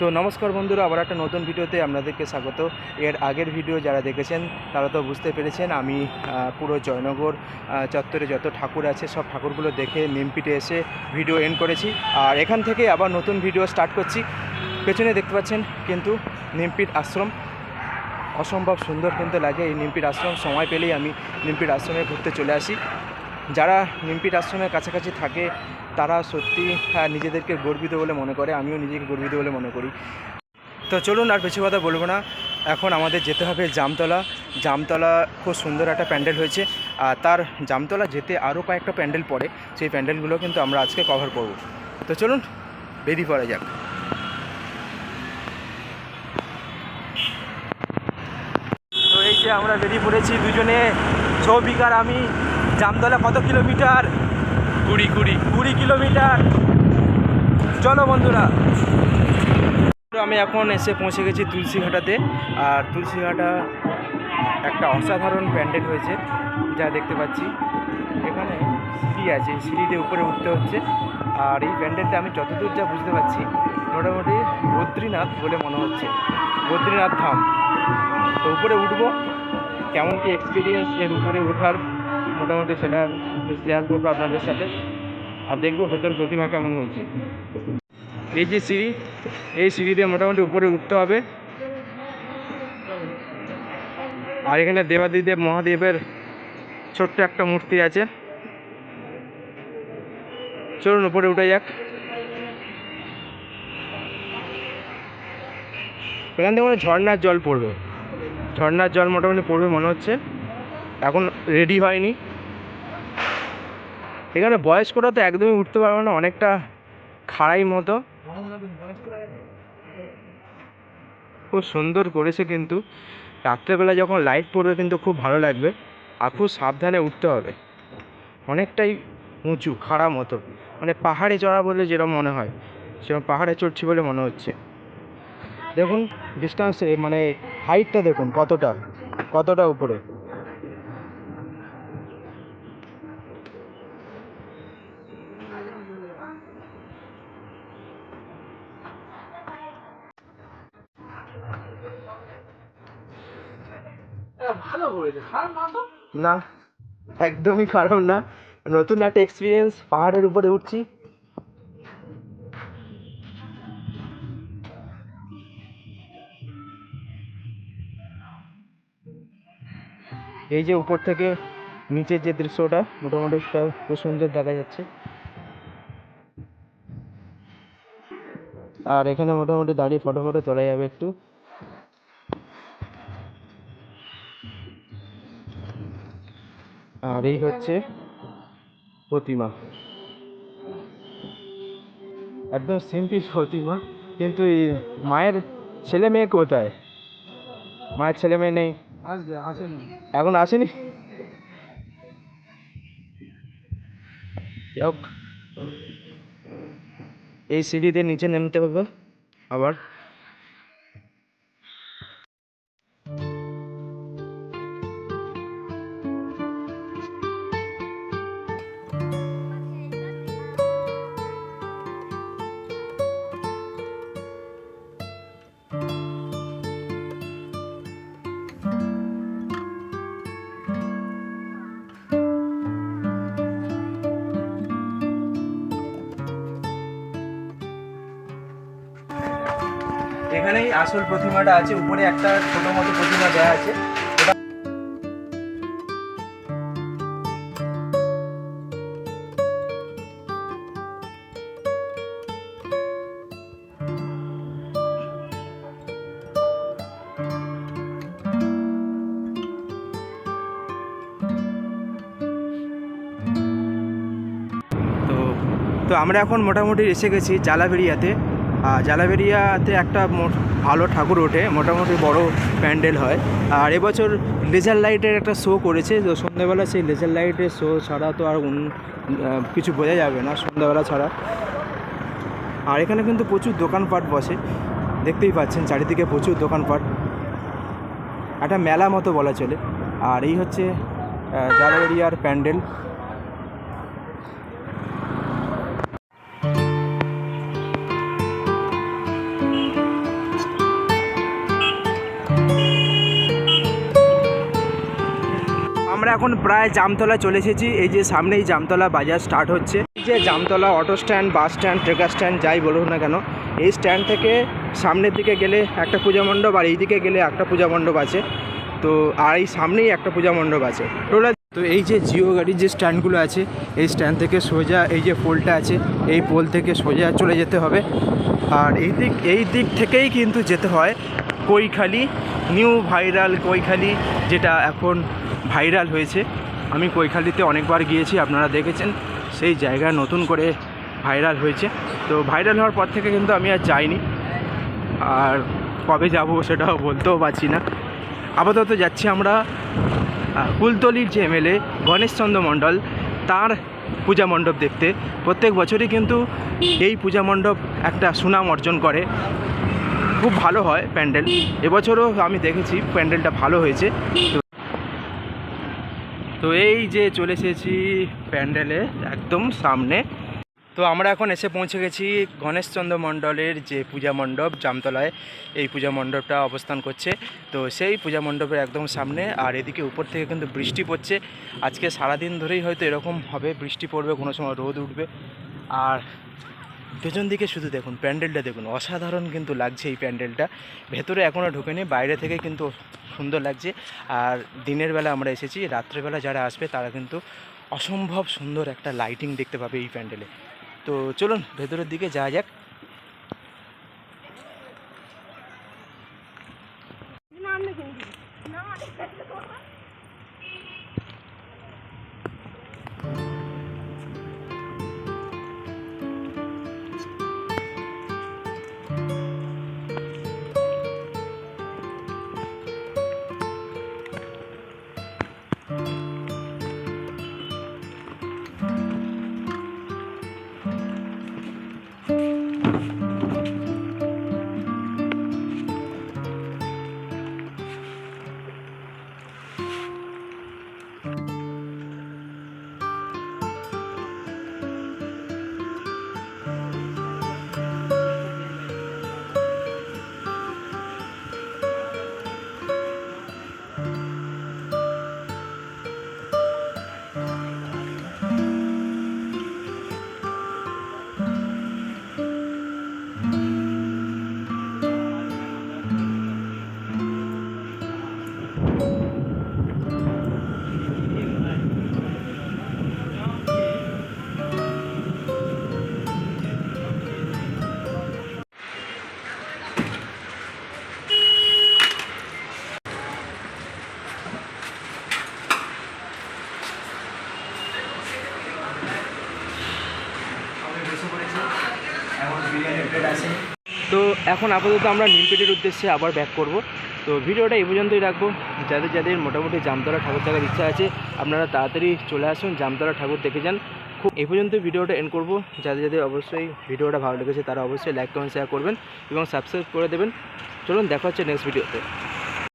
তো নমস্কার বন্ধুরা, আবার একটা নতুন ভিডিওতে আপনাদেরকে স্বাগত। এর আগের ভিডিও যারা দেখেছেন, তারা তো বুঝতে পেরেছেন আমি পুরো জয়নগর চত্বরে যত ঠাকুর আছে, সব ঠাকুরগুলো দেখে নিমপিটে এসে ভিডিও এন্ড করেছি। আর এখান থেকে আবার নতুন ভিডিও স্টার্ট করছি। পেছনে দেখতে পাচ্ছেন কিন্তু নিমপিট আশ্রম। অসম্ভব সুন্দর কিন্তু লাগে এই নিমপিট আশ্রম। সময় পেলেই আমি নিমপিট আশ্রমে ঘুরতে চলে আসি। যারা নিমপিট আশ্রমের কাছাকাছি থাকে তারা সত্যি হ্যাঁ, নিজেদেরকে গর্বিত বলে মনে করে আমিও নিজেকে গর্বিত বলে মনে করি। তো চলুন আর বেশি কথা বলব না। এখন আমাদের যেতে হবে জামতলা। জামতলা খুব সুন্দর একটা প্যান্ডেল হয়েছে। আর তার জামতলা যেতে আরও কয়েকটা প্যান্ডেল পড়ে। সেই প্যান্ডেলগুলো কিন্তু আমরা আজকে কভার করব। তো চলুন বেরিয়ে পড়া যাক। তো এই যে আমরা বেরিয়ে পড়েছি দুজনে সৌভিকার আমি। জামতলা কত কিলোমিটার? কুড়ি কুড়ি। কুড়ি কিলোমিটার। চলো বন্ধুরা। আমি এখন এসে পৌঁছে গেছি তুলসীঘাটাতে। আর তুলসীঘাটা একটা অসাধারণ প্যান্ডেল হয়েছে যা দেখতে পাচ্ছি। এখানে সিঁড়ি আছে সিঁড়িতে উপরে উঠতে হচ্ছে। আর এই প্যান্ডেলটা আমি যতদূর যা বুঝতে পারছি মোটামুটি বদ্রীনাথ বলে মনে হচ্ছে। বদ্রীনাথ ধাম। তো উপরে উঠবো কেমন কি এক্সপিরিয়েন্স এর উপরে ওঠার মোটামুটি সেটা শেয়ার করব আপনাদের সাথে। আর দেখব ভেতর প্রতিমা কেমন হচ্ছে এই যে সিঁড়ি, এই সিঁড়ি দিয়ে মোটামুটি উপরে উঠতে হবে। আর এখানে দেবাদিদেব মহাদেবের ছোট্ট একটা মূর্তি আছে। চলুন উপরে উঠে যাক। এখান থেকে মনে ঝর্ণার জল পড়বে। ঝর্ণার জল মোটামুটি পড়বে মনে হচ্ছে। এখন রেডি হয়নি। এখানে বয়স্করা তো একদমই উঠতে পারবে না, অনেকটা খাড়াই মতো। খুব সুন্দর করেছে কিন্তু। রাত্রেবেলা যখন লাইট পড়বে কিন্তু খুব ভালো লাগবে। আর খুব সাবধানে উঠতে হবে। অনেকটাই উঁচু, খাড়া মতো। মানে পাহাড়ে চড়া বলে যেরকম মনে হয়, সেরকম পাহাড়ে চড়ছি বলে মনে হচ্ছে। দেখুন ডিস্টেন্সে মানে হাইটটা দেখুন কতটা কতটা উপরে। না একদমই খারাপ না। নতুন একটা এক্সপিরিয়েন্স পাহাড়ের উপরে উঠছি। এই যে উপর থেকে নিচের যে দৃশ্যটা, মোটামুটি খুব সুন্দর দেখা যাচ্ছে। আর এখানে মোটামুটি দাঁড়িয়ে ফটো ফটো তোলা যাবে একটু। আর এই হচ্ছে প্রতিমা। একদম সিম্পল প্রতিমা কিন্তু এই মায়ের ছেলে মেয়ে কোথায়? মায়ের ছেলে মেয়ে নেই। আসবে আসেনি। এখন আসেনি? যাক এই সিঁড়িতে নিচে নামতে হবে আবার। এখানেই আসল প্রতিমাটা আছে, উপরে একটা ছোট মতো প্রতিমা দেওয়া আছে। তো আমরা এখন মোটামুটি এসে গেছি জালাবেরিয়াতে আর জালাবেরিয়াতে একটা ভালো ঠাকুর ওঠে, মোটামুটি বড় প্যান্ডেল হয়। আর এবছর লেজার লাইটের একটা শো করেছে, তো সন্ধ্যাবেলা সেই লেজার লাইটের শো ছাড়া তো আর কিছু বোঝা যাবে না সন্ধ্যাবেলা ছাড়া। আর এখানে কিন্তু প্রচুর দোকানপাট বসে, দেখতেই পাচ্ছেন চারিদিকে প্রচুর দোকানপাট। একটা মেলা মতো বলা চলে। আর এই হচ্ছে জালাবেরিয়ার প্যান্ডেল। আমরা এখন প্রায় জামতলা চলে এসেছি। এই যে সামনেই জামতলা বাজার স্টার্ট হচ্ছে। এই যে Jamtala auto stand bus stand trekker stand যাই বলুন না কেন, এই স্ট্যান্ড থেকে সামনের দিকে গেলে একটা পূজা মণ্ডপ আর এই দিকে গেলে একটা পূজা মণ্ডপ আছে। তো আর এই সামনেই একটা পূজা মণ্ডপ আছে। তো এই যে জিও গাড়ির যে স্ট্যান্ডগুলো আছে, এই স্ট্যান্ড থেকে সোজা এই যে পোলটা আছে, এই পোল থেকে সোজা চলে যেতে হবে। আর এই দিক এই দিক থেকেই কিন্তু যেতে হয় কৈখালি নিউ ভাইরাল কৈখালি, যেটা এখন ভাইরাল হয়েছে। আমি কৈখালিতে অনেকবার গিয়েছি, আপনারা দেখেছেন। সেই জায়গা নতুন করে ভাইরাল হয়েছে। তো ভাইরাল হওয়ার পর থেকে কিন্তু আমি আর যাইনি। আর কবে যাব সেটাও বলতেও পারছি না। আপাতত যাচ্ছি আমরা কুলতলির যে এমএলএ গণেশচন্দ্র মণ্ডল, তার পূজা মণ্ডপ দেখতে। প্রত্যেক বছরই কিন্তু এই পূজা মণ্ডপ একটা সুনাম অর্জন করে। খুব ভালো হয় প্যান্ডেল। এবছরও আমি দেখেছি প্যান্ডেলটা ভালো হয়েছে। তো- এই যে চলে এসেছি প্যান্ডেলে, একদম সামনে। তো আমরা এখন এসে পৌঁছে গেছি গণেশচন্দ্র মণ্ডলের যে পূজা মণ্ডপ জামতলায়। এই পূজা মণ্ডপটা অবস্থান করছে। তো সেই পূজা মণ্ডপের একদম সামনে আর এদিকে উপর থেকে কিন্তু বৃষ্টি পড়ছে। আজকে সারাদিন ধরেই হয়তো এরকম হবে, বৃষ্টি পড়বে, কোনো সময় রোদ উঠবে। আর পেছন দিকে শুধু দেখুন, প্যান্ডেলটা দেখুন। অসাধারণ কিন্তু লাগছে এই প্যান্ডেলটা। ভেতরে এখনও ঢোকেনি, বাইরে থেকে কিন্তু সুন্দর লাগছে। আর দিনের বেলা আমরা এসেছি রাত্রেবেলা যারা আসবে তারা কিন্তু অসম্ভব সুন্দর একটা লাইটিং দেখতে পাবে এই প্যান্ডেলে। তো চলুন, ভেতরের দিকে যাওয়া যাক। এখন আপাতত আমরা নিমপেটের উদ্দেশ্যে আবার ব্যাক করব। তো ভিডিওটা এই পর্যন্তই রাখব। যাদের যাদের মোটামুটি জামতলা ঠাকুর দেখার ইচ্ছা আছে, আপনারা তাড়াতাড়ি চলে আসুন, জামতলা ঠাকুর দেখে যান। খুব এই পর্যন্ত ভিডিওটা এন্ড করব। যাদের যাদের অবশ্যই ভিডিওটা ভালো লেগেছে, তারা অবশ্যই লাইক কমেন্ট শেয়ার করবেন এবং সাবস্ক্রাইব করে দেবেন। চলুন, দেখা হচ্ছে নেক্সট ভিডিওতে